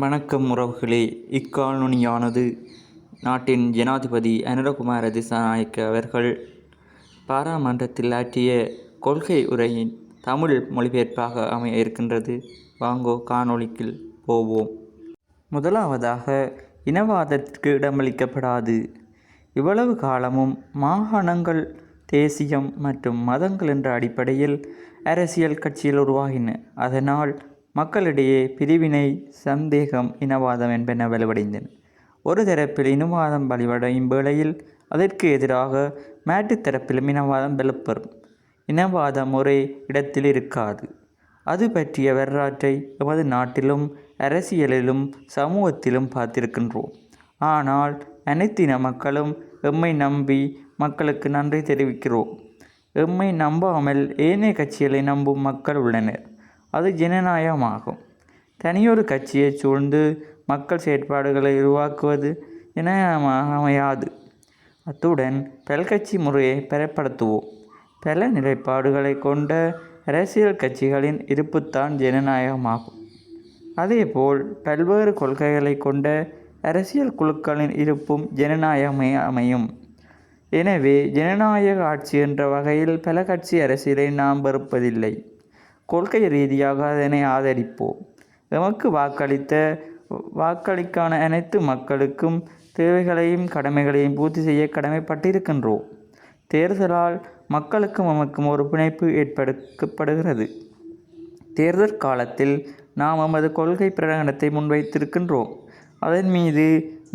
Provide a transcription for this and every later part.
வணக்கம் உறவுகளே. இக்காலனியானது நாட்டின் ஜனாதிபதி அனுரகுமார திசாநாயக்க அவர்கள் பாராமன்றத்தில் ஆற்றிய கொள்கை உரையின் தமிழ் மொழிபெயர்ப்பாக அமைய இருக்கின்றது. வாங்கோ காணொளிக்கில் போவோம். முதலாவதாக இனவாதத்திற்கு இடமளிக்கப்படாது. இவ்வளவு காலமும் மாகாணங்கள் தேசியம் மற்றும் மதங்கள் என்ற அடிப்படையில் அரசியல் கட்சிகள் உருவாகின. அதனால் மக்களிடையே பிரிவினை சந்தேகம் இனவாதம் என்பன வலுவடைந்தன. ஒரு தரப்பில் இனவாதம் வலுவடையும் வேளையில் அதற்கு எதிராக மேட்டு தரப்பிலும் இனவாதம் வலுப்பெறும். இனவாதம் ஒரே இடத்தில் இருக்காது. அது பற்றிய வரலாற்றை எமது நாட்டிலும் அரசியலிலும் சமூகத்திலும் பார்த்திருக்கின்றோம். ஆனால் அனைத்து இன மக்களும் எம்மை நம்பி மக்களுக்கு நன்றி தெரிவிக்கிறோம். எம்மை நம்பாமல் ஏனைய கட்சிகளை நம்பும் மக்கள் உள்ளனர். அது ஜனநாயகமாகும். தனியொரு கட்சியை சூழ்ந்து மக்கள் செயற்பாடுகளை உருவாக்குவது ஜனநாயகமாக அமையாது அத்துடன் பல்கட்சி முறையை பெறப்படுத்துவோம். பல நிலைப்பாடுகளை கொண்ட அரசியல் கட்சிகளின் இருப்புத்தான் ஜனநாயகமாகும். அதேபோல் பல்வேறு கொள்கைகளை கொண்ட அரசியல் குழுக்களின் இருப்பும் ஜனநாயகமே அமையும். எனவே ஜனநாயக ஆட்சி என்ற வகையில் பல கட்சி அரசியலை நாம் வெறுப்பதில்லை. கொள்கை ரீதியாக அதனை ஆதரிப்போம். எமக்கு வாக்களித்த வாக்களிக்கான அனைத்து மக்களுக்கும் தேவைகளையும் கடமைகளையும் பூர்த்தி செய்ய கடமைப்பட்டிருக்கின்றோம். தேர்தலால் மக்களுக்கும் எமக்கும் ஒரு பிணைப்பு ஏற்படுத்தப்படுகிறது. தேர்தல் காலத்தில் நாம் எமது கொள்கை பிரகடனத்தை முன்வைத்திருக்கின்றோம். அதன் மீது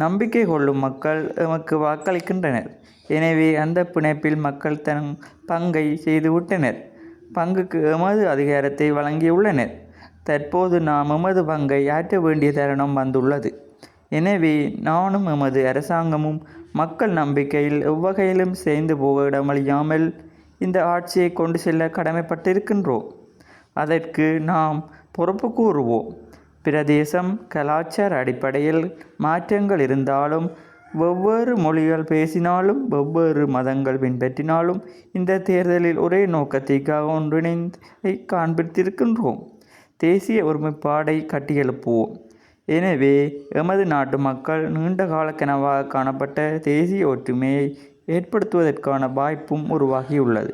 நம்பிக்கை கொள்ளும் மக்கள் எமக்கு வாக்களிக்கின்றனர். எனவே அந்த பிணைப்பில் மக்கள் தன் பங்கை செய்துவிட்டனர். பங்குக்கு எமது அதிகாரத்தை வழங்கியுள்ளனர். தற்போது நாம் எமது பங்கை ஆற்ற வேண்டிய தருணம் வந்துள்ளது. எனவே நானும் எமது அரசாங்கமும் மக்கள் நம்பிக்கையில் எவ்வகையிலும் சேர்ந்து போக இடமளியாமல் இந்த ஆட்சியை கொண்டு செல்ல கடமைப்பட்டிருக்கின்றோம். அதற்கு நாம் பொறுப்பு கூறுவோம். பிரதேசம் கலாச்சார அடிப்படையில் மாற்றங்கள் இருந்தாலும் வெவ்வேறு மொழிகள் பேசினாலும் வெவ்வேறு மதங்கள் பின்பற்றினாலும் இந்த தேர்தலில் ஒரே நோக்கத்திற்காக ஒன்றிணைந்து காண்பித்திருக்கின்றோம். தேசிய ஒருமைப்பாடை கட்டியெழுப்புவோம். எனவே எமது நாட்டு மக்கள் நீண்ட கால கனவாக காணப்பட்ட தேசிய ஒற்றுமையை ஏற்படுத்துவதற்கான வாய்ப்பும் உருவாகியுள்ளது.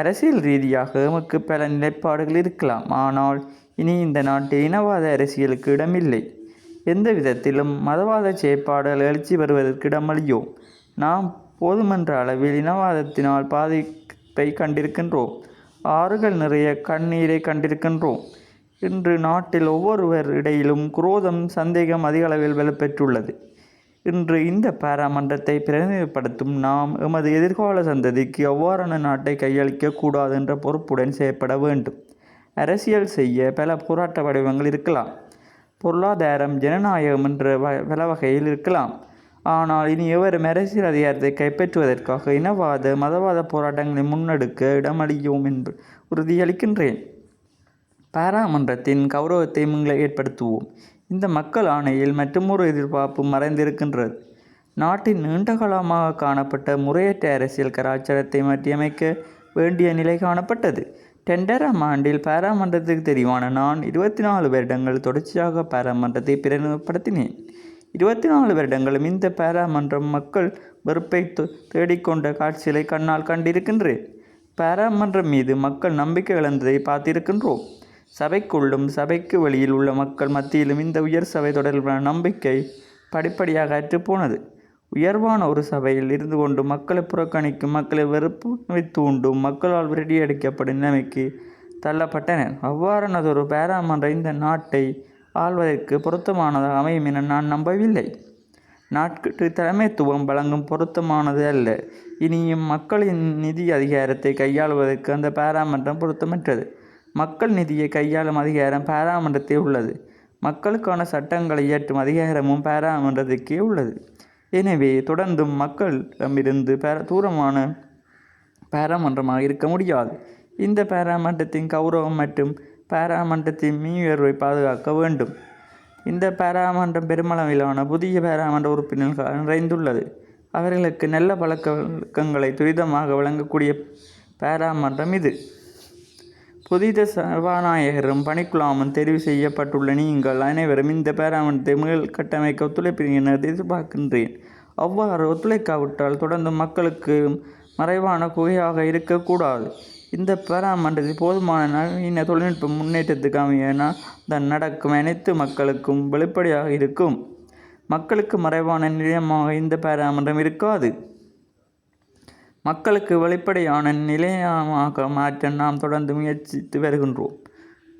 அரசியல் ரீதியாக எமக்கு பல நிலைப்பாடுகள் இருக்கலாம். ஆனால் இனி இந்த நாட்டு இனவாத அரசியலுக்கு இடமில்லை. எந்த விதத்திலும் மதவாத செயற்பாடுகள் எழுச்சி வருவதற்கு இடமளியோம் நாம் போதுமன்ற அளவில் இனவாதத்தினால் பாதிப்பை கண்டிருக்கின்றோம். ஆறுகள் நிறைய கண்ணீரை கண்டிருக்கின்றோம். இன்று நாட்டில் ஒவ்வொருவர் இடையிலும் குரோதம் சந்தேகம் அதிக அளவில் வலுப்பெற்றுள்ளது. இன்று இந்த பாராமன்றத்தை பிரதிநிதிப்படுத்தும் நாம் எமது எதிர்கால சந்ததிக்கு அவ்வாறான நாட்டை கையளிக்க கூடாது என்ற பொறுப்புடன் செயற்பட வேண்டும். அரசியல் செய்ய பல போராட்ட வடிவங்கள் இருக்கலாம். பொருளாதாரம் ஜனநாயகம் என்ற வ வகையில் இருக்கலாம். ஆனால் இனி எவரும் அரசியல் அதிகாரத்தை கைப்பற்றுவதற்காக இனவாத மதவாத போராட்டங்களை முன்னெடுக்க இடமளியோம் என்று உறுதியளிக்கின்றேன். பாராமன்றத்தின் கௌரவத்தை மீள ஏற்படுத்துவோம். இந்த மக்கள் ஆணையில் மற்றுமொரு எதிர்பார்ப்பு மறைந்திருக்கின்றது. நாட்டின் நீண்டகாலமாக காணப்பட்ட முறையற்ற அரசியல் கலாச்சாரத்தை மாற்றியமைக்க வேண்டிய நிலை காணப்பட்டது. ரெண்டாயிரம் ஆண்டில் பாராமன்றத்துக்கு தெரிவான நான் இருபத்தி நாலு வருடங்கள் தொடர்ச்சியாக பாராமன்றத்தை பிரதிநிதிப்படுத்தினேன் இருபத்தி நாலு வருடங்களும் இந்த பாராமன்றம் மக்கள் வெறுப்பை தேடிக்கொண்ட காட்சிகளை கண்ணால் கண்டிருக்கின்றேன் பாராமன்றம் மீது மக்கள் நம்பிக்கை இழந்ததை பார்த்திருக்கின்றோம். சபைக்குள்ளும் சபைக்கு வெளியில் உள்ள மக்கள் மத்தியிலும் இந்த உயர் சபை தொடர்பான நம்பிக்கை படிப்படியாக அற்றுப்போனது. உயர்வான ஒரு சபையில் இருந்து கொண்டு மக்களை புறக்கணிக்கும் மக்களை வெறுப்பு தூண்டும் மக்களால் விரட்டியடிக்கப்படும் நிலைமைக்கு தள்ளப்பட்டனர். அவ்வாறானதொரு பாராமன்றம் இந்த நாட்டை ஆள்வதற்கு பொருத்தமானதாக அமையும் என நான் நம்பவில்லை. நாட்கு தலைமைத்துவம் வழங்கும் பொருத்தமானது அல்ல. இனியும் மக்களின் நிதி அதிகாரத்தை கையாளுவதற்கு அந்த பாராமன்றம் பொருத்தமற்றது. மக்கள் நிதியை கையாளும் அதிகாரம் பாராமன்றத்தே உள்ளது. மக்களுக்கான சட்டங்களை இயற்றும் அதிகாரமும் பாராமன்றத்துக்கே உள்ளது. எனவே தொடர்ந்தும் மக்களிடமிருந்து பேர தூரமான பாராமன்றமாக இருக்க முடியாது. இந்த பாராமன்றத்தின் கௌரவம் மற்றும் பாராமன்றத்தின் மீயுயர்வை பாதுகாக்க வேண்டும். இந்த பாராமன்றம் பெருமளவிலான புதிய பாராமன்ற உறுப்பினர்கள் நிறைந்துள்ளது. அவர்களுக்கு நல்ல பழக்க வழக்கங்களை துரிதமாக வழங்கக்கூடிய பாராமன்றம் இது. புதித சபாநாயகரும் பணிக்குழாமும் தெரிவு செய்யப்பட்டுள்ள நீங்கள் அனைவரும் இந்த பேராமன் தமிழ் கட்டமைக்க ஒத்துழைப்பீர்கள் என எதிர்பார்க்கின்றேன். அவ்வாறு ஒத்துழைக்காவிட்டால் தொடர்ந்து மக்களுக்கு மறைவான குகையாக இருக்கக்கூடாது. இந்த பேராமன்றத்தில் போதுமான நவீன தொழில்நுட்ப முன்னேற்றத்துக்கு அமைய தான் நடக்கும் அனைத்து மக்களுக்கும் வெளிப்படையாக இருக்கும். மக்களுக்கு மறைவான நிலையமாக இந்த பாராமன்றம் இருக்காது. மக்களுக்கு வெளிப்படையான நிலையமாக மாற்ற நாம் தொடர்ந்து முயற்சித்து வருகின்றோம்.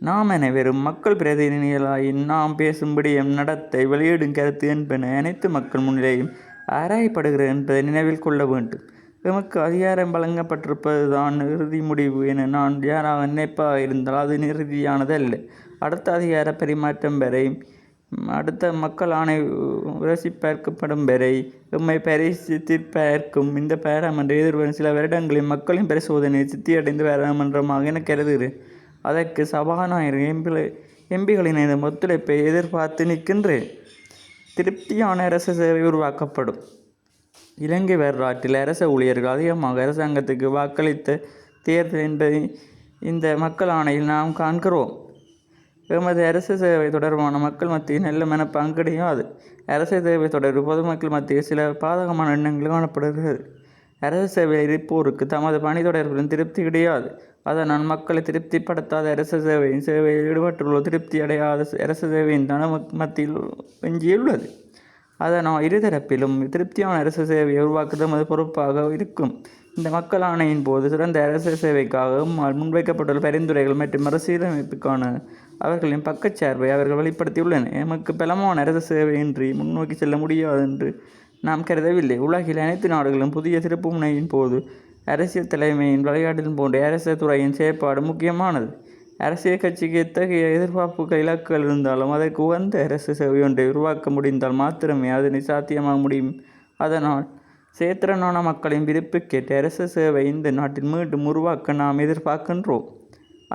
நாம் அனைவரும் மக்கள் பிரதிநிதிகளாய் நாம் பேசும் விடயம் நடத்தை வெளியிடும் கருத்து என்பன அனைத்து மக்கள் முன்னிலையும் ஆராயப்படுகிறது என்பதை நினைவில் கொள்ள வேண்டும். எமக்கு அதிகாரம் வழங்கப்பட்டிருப்பது தான் இறுதி முடிவு என நான் யாராக நினைப்பாக இருந்தால் அது இறுதியானதல்ல. அடுத்த அதிகார பரிமாற்றம் வரை அடுத்த மக்கள் ஆணை உரசி பார்க்கப்படும் வரை எம்மை பரிசித்து இந்த பாராமன்ற எதிர்வரும் சில வருடங்களில் மக்களின் பரிசோதனை சித்தியடைந்து பாராமன்றமாக என கருதுகிறேன். அதற்கு சபாநாயகர் எம்பி எம்பிகளின் ஒத்துழைப்பை எதிர்பார்த்து நிற்கின்றேன். திருப்தியான அரசு சேவை உருவாக்கப்படும். இலங்கை வரலாற்றில் அரச ஊழியர்கள் அதிகமாக அரசாங்கத்துக்கு வாக்களித்த தேர்தல் என்பதை இந்த மக்கள் ஆணையில் நாம் காண்கிறோம். எமது அரசு சேவை தொடர்பான மக்கள் மத்தியில் நல்ல மனப்பாங்கு கிடையாது அரசு சேவை தொடர்பு பொதுமக்கள் மத்தியில் சில பாதகமான எண்ணங்கள் காணப்படுகிறது. அரசு சேவையில் இருப்போருக்கு தமது பணி தொடர்பிலும் திருப்தி கிடையாது. அதனால் மக்களை திருப்திப்படுத்தாத அரசு சேவையின் சேவையில் ஈடுபட்டுள்ள திருப்தி அடையாத அரசு சேவையின் தன மத்தியில் எஞ்சியுள்ளது. அதனால் இருதரப்பிலும் திருப்தியான அரசு சேவையை உருவாக்குவது நமது பொறுப்பாக இருக்கும். இந்த மக்கள் ஆணையின் போது சிறந்த அரசு சேவைக்காக முன்வைக்கப்பட்டுள்ள பரிந்துரைகள் மற்றும் மறுசீரமைப்புக்கான அவர்களின் பக்கச்சார்பை அவர்கள் வெளிப்படுத்தியுள்ளனர். எமக்கு பலமான அரச சேவையின்றி முன்னோக்கி செல்ல முடியாது என்று நாம் கருதவில்லை. உலகில் அனைத்து நாடுகளும் புதிய திருப்பு முனையின் போது அரசியல் தலைமையின் விளையாட்டின் போன்ற அரச துறையின் செயற்பாடு முக்கியமானது. அரசியல் கட்சிக்கு எத்தகைய எதிர்பார்ப்புகள் இலக்குகள் இருந்தாலும் அதற்கு உகந்த அரசு சேவை ஒன்றை உருவாக்க முடிந்தால் மாத்திரமே அதனை சாத்தியமாக முடியும். அதனால் சேத்திரனான மக்களின் விருப்புக்கேற்ற அரசு சேவை இந்த நாட்டில் மீண்டும் உருவாக்க நாம் எதிர்பார்க்கின்றோம்.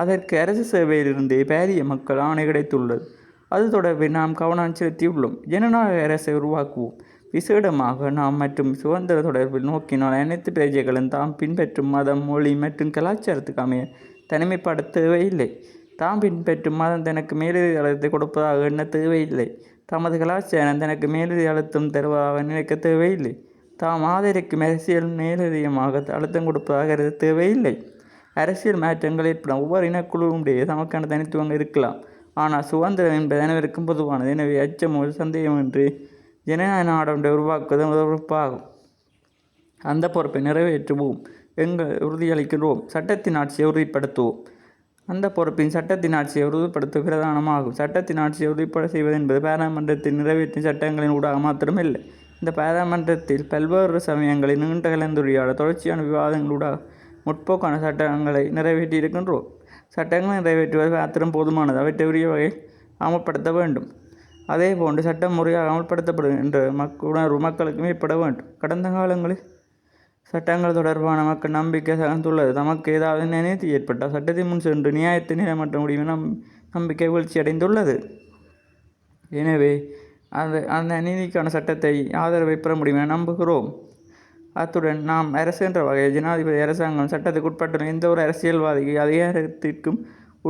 அதற்கு அரசு சேவையிலிருந்தே பாரிய மக்கள் ஆணை கிடைத்துள்ளது. அது தொடர்பில் நாம் கவனம் செலுத்தியுள்ளோம். ஜனநாயக அரசை உருவாக்குவோம். விசேடமாக நாம் மற்றும் சுதந்திர தொடர்பில் நோக்கினால் அனைத்து பிரஜைகளும் தாம் பின்பற்றும் மதம் மொழி மற்றும் கலாச்சாரத்துக்கு அமைய தனிமைப்பட தேவையில்லை. தாம் பின்பற்றும் மதம் தனக்கு மேலதி அழுத்தத்தை கொடுப்பதாக எண்ண தேவையில்லை. தமது கலாச்சாரம் தனக்கு மேலதி அழுத்தம் தருவதாக நினைக்க தேவையில்லை. தாம் ஆதரிக்கும் அரசியல் மேலதிகமாக அழுத்தம் கொடுப்பதாக கருத தேவையில்லை. அரசியல் மாற்றங்கள் ஏற்படும். ஒவ்வொரு இனக்குழுவுடைய தமக்கான தனித்துவங்கள் இருக்கலாம். ஆனால் சுதந்திரம் என்பது அனைவருக்கும் பொதுவானது. எனவே அச்சமோ சந்தேகமின்றி ஜனநாயக நாடொன்றை உருவாக்குவது பொறுப்பாகும். அந்த பொறுப்பை நிறைவேற்றுவோம். எங்கள் உறுதியளிக்கிறோம் சட்டத்தின் ஆட்சியை உறுதிப்படுத்துவோம். அந்த பொறுப்பின் சட்டத்தின் ஆட்சியை உறுதிப்படுத்த பிரதானமாகும். சட்டத்தின் ஆட்சியை உறுதிப்பட செய்வது என்பது பாராளுமன்றத்தில் நிறைவேற்றும் சட்டங்களின் ஊடாக மாத்திரமில்லை. இந்த பாராளுமன்றத்தில் பல்வேறு சமயங்களில் நீண்ட கலந்துரையாட தொடர்ச்சியான விவாதங்களூடாக முற்போக்கான சட்டங்களை நிறைவேற்றி இருக்கின்றோம் சட்டங்களை நிறைவேற்றுவது மாத்திரம் போதுமானது. அவற்றை உரிய அமல்படுத்த வேண்டும். அதே போன்று சட்டம் முறையாக அமல்படுத்தப்படும் என்ற மக் உணர்வு மக்களுக்கும் ஏற்பட வேண்டும். கடந்த காலங்களில் சட்டங்கள் தொடர்பான மக்கள் நம்பிக்கை சகந்துள்ளது தமக்கு ஏதாவது நினைத்து ஏற்பட்டால் சட்டத்தின் முன் சென்று நியாயத்தை நிலைமற்ற முடியும் நம் நம்பிக்கை வீழ்ச்சி அடைந்துள்ளது. எனவே அந்த அந்த நீதிக்கான சட்டத்தை ஆதரவை பெற முடியும் என நம்புகிறோம். அத்துடன் நாம் அரசு என்ற வகையில் ஜனாதிபதி அரசாங்கம் சட்டத்துக்கு உட்பட்ட எந்த ஒரு அரசியல்வாதிக்கு அதிகாரத்திற்கும்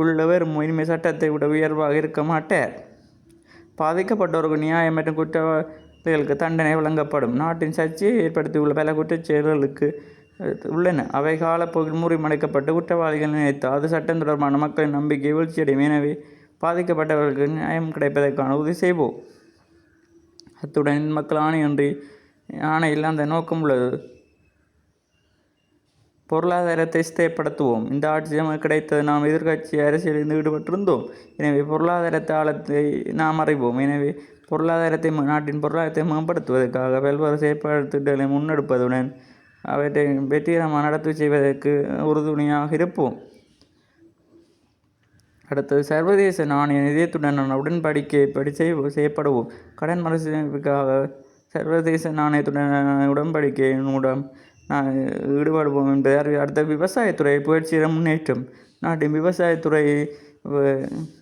உள்ள வெறும் உரிமை சட்டத்தை விட உயர்வாக இருக்க மாட்டார். பாதிக்கப்பட்டவருக்கு நியாயம் மற்றும் குற்றவாளிகளுக்கு தண்டனை வழங்கப்படும். நாட்டின் சர்ச்சையை ஏற்படுத்தியுள்ள பல குற்றச்செயல்களுக்கு உள்ளன. அவை காலப்போக்கில் முறிமடைக்கப்பட்டு குற்றவாளிகள் நினைத்தால் அது சட்டம் தொடர்பான மக்களின் நம்பிக்கை வீழ்ச்சியடையும். எனவே பாதிக்கப்பட்டவர்களுக்கு நியாயம் கிடைப்பதற்கான உதவி செய்வோம். அத்துடன் மக்கள் ஆணையொன்றி ஆணையில் அந்த நோக்கம் உள்ளது. பொருளாதாரத்தை ஸ்திரப்படுத்துவோம். இந்த ஆட்சி நமக்கு கிடைத்தது. நாம் எதிர்கட்சி அரசியலில் ஈடுபட்டிருந்தோம். எனவே பொருளாதார தாளத்தை நாம் அறிவோம். எனவே பொருளாதாரத்தை நாட்டின் பொருளாதாரத்தை மேம்படுத்துவதற்காக பல்வேறு செயற்பாடு திட்டங்களை முன்னெடுப்பதுடன் அவற்றை வெற்றிகரமாக நடத்தி செய்வதற்கு உறுதுணையாக இருப்போம். அடுத்தது சர்வதேச நாணய நிதியத்துடனான உடன்படிக்கைப்படி செய்ய செய்யப்படுவோம் கடன் மறுசீரமைப்புக்காக சர்வதேச நாணயத்துடன் உடன்படிக்கையின் மூலம் ஈடுபடுவோம் என்பதால் அடுத்த விவசாயத்துறை புயற்சியிட முன்னேற்றம். நாட்டின் விவசாயத்துறை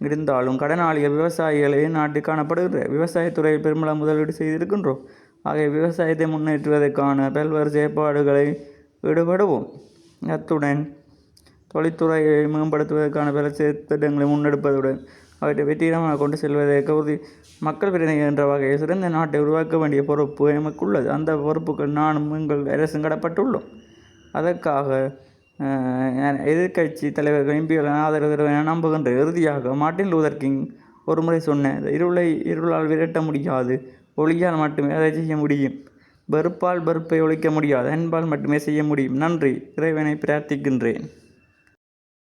இருந்தாலும் கடனாளிய விவசாயிகளே நாட்டில் காணப்படுகிற விவசாயத்துறை பெருமளவு முதலீடு செய்திருக்கின்றோம். ஆகிய விவசாயத்தை முன்னேற்றுவதற்கான பல்வேறு செயற்பாடுகளை ஈடுபடுவோம். அத்துடன் தொழில்துறையை மேம்படுத்துவதற்கான பல திட்டங்களை முன்னெடுப்பதுடன் அவற்றை வெற்றிகரமாக கொண்டு செல்வதற்கு உறுதி மக்கள் பிரதிநிதி என்ற வகையில் சிறந்த நாட்டை உருவாக்க வேண்டிய பொறுப்பு எமக்குள்ளது. அந்த பொறுப்புகள் நானும் எங்கள் அரசும் கடப்பட்டுள்ளோம். அதற்காக எதிர்க்கட்சி தலைவர்கள் எம்பிகளின் ஆதரவு நம்புகின்ற என இறுதியாக மார்ட்டின் லூதர் கிங் ஒரு முறை சொன்ன இருளை இருளால் விரட்ட முடியாது ஒளியால் மட்டுமே அதை செய்ய முடியும். வெறுப்பால் வெறுப்பை ஒழிக்க முடியாது அன்பால் மட்டுமே செய்ய முடியும். நன்றி. இறைவனை பிரார்த்திக்கின்றேன்.